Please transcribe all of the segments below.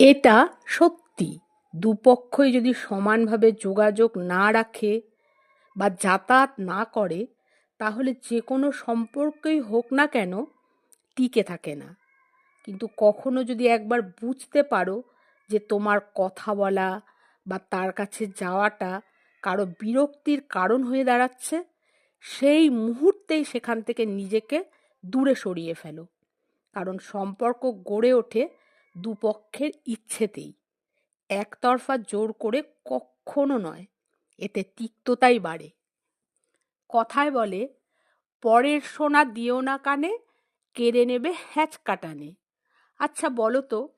এটা সত্যি। দুপক্ষই যদি সমানভাবে যোগাযোগ না রাখে বা যাতায়াত না করে, তাহলে যে কোনো সম্পর্কই হোক না কেন টিকে থাকে না। কিন্তু কখনো যদি একবার বুঝতে পারো যে তোমার কথা বলা বা তার কাছে যাওয়াটা কারও বিরক্তির কারণ হয়ে দাঁড়াচ্ছে, সেই মুহূর্তেই সেখান থেকে নিজেকে দূরে সরিয়ে ফেলো। কারণ সম্পর্ক গড়ে ওঠে দুপক্ষের ইচ্ছেতেই। একতরফা জোর করে কখনো নয়, এতে তিক্ততাই বাড়ে। কথায় বলে, পরের সোনা দিও না কানে, কেড়ে নেবে হ্যাচ কাটানে। আচ্ছা বলো তো,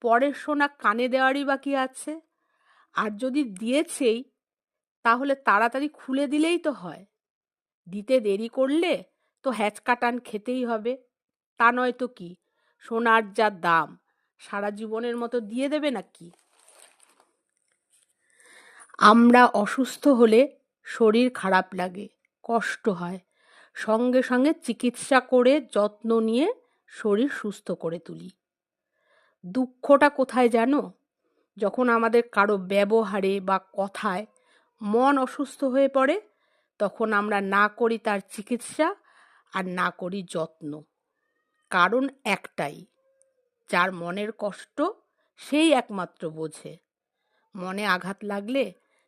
পরের সোনা কানে দেওয়ারই বাকি আছে? আর যদি দিয়েছেই, তাহলে তাড়াতাড়ি খুলে দিলেই তো হয়। দিতে দেরি করলে তো হ্যাচ কাটান খেতেই হবে। তা নয় তো কি, সোনার যা দাম। সারা জীবনের মতো দিয়ে দেবে নাকি? আমরা অসুস্থ হলে শরীর খারাপ লাগে, কষ্ট হয়। সঙ্গে সঙ্গে চিকিৎসা করে যত্ন নিয়ে শরীর সুস্থ করে তুলি। দুঃখটা কোথায় জানো? যখন আমাদের কারও ব্যবহারে বা কথায় মন অসুস্থ হয়ে পড়ে, তখন আমরা না করি তার চিকিৎসা আর না করি যত্ন। কারণ একটাই যার মনের কষ্ট সেই একমাত্র বোঝে। মনে আঘাত লাগলে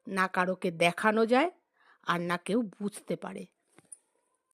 না কারোকে দেখানো যায় আর না কেউ বুঝতে পারে।